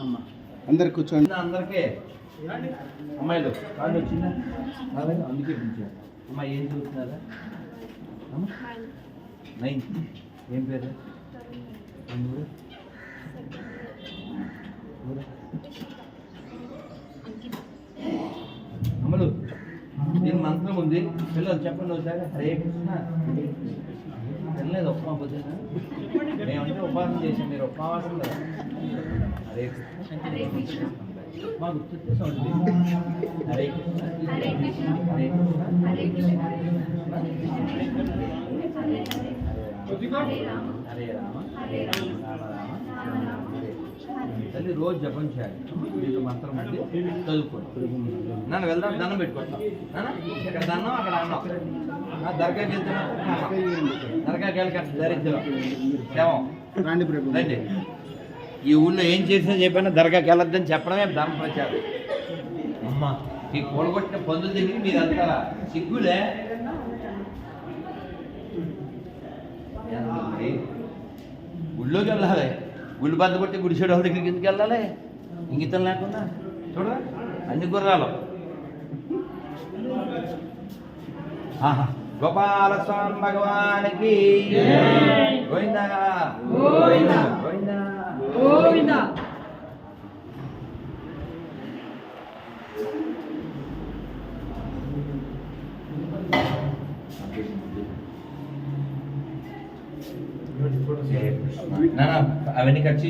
అమ్మ. అందరు కూర్చోండి. అందరికీ. అమ్మాయిలు కాళ్ళు వచ్చిందా రాలేదు అందుకే పిలిచారు అమ్మాయి ఏం చూస్తున్నారా? నైన్. ఏం పేరు? అమ్మలు దీని మంత్రం ఉంది. పిల్లలు చెప్పండి ఒకసారి. హరే కృష్ణ. తినలేదు ఉప్మా పొద్దున మేమంటే ఉపాసన చేసాం మీరు ఉపవాసం కదా. కృష్ణ. మా గుర్తు సౌండ్ హరే కృష్ణ. హరే కృష్ణ. హరే కృష్ణ. హరే కృష్ణ. హరే రామ. హరే రామ. తల్లి రోజు జపం చేయాలి. మీకు మంత్రం ఉంది చదువుకోండి. నన్ను వెళ్దాం దండం పెట్టుకుంటాం ఇక్కడ దండం అక్కడ అన్నం దర్గాకి వెళ్తున్నాం. దర్గాకి వెళ్ళి ధరించడం శవం రాండి ప్రభు. రండి. ఈ ఊళ్ళో ఏం చేసినా చెప్పినా దర్గాకి వెళ్ళొద్దని చెప్పడమే ధర్మ ప్రచారం అమ్మ ఈ కూడగొట్టిన పందులు తిరిగి మీరు వెళ్తారా? సిగ్గులే? గుళ్ళోకి వెళ్ళాలి. గుళ్ళు బద్ద కొట్టి గుడిసేడు వాళ్ళ దగ్గరికి ఎందుకు వెళ్ళాలి? ఇంగితం లేకుండా. చూడరా? అన్ని గుర్రాలు. ఆహా. గోపాలస్వామి భగవానికి. గోవిందా. గోవిందా. గోవిందా. అవన్నీ కట్ చేయి.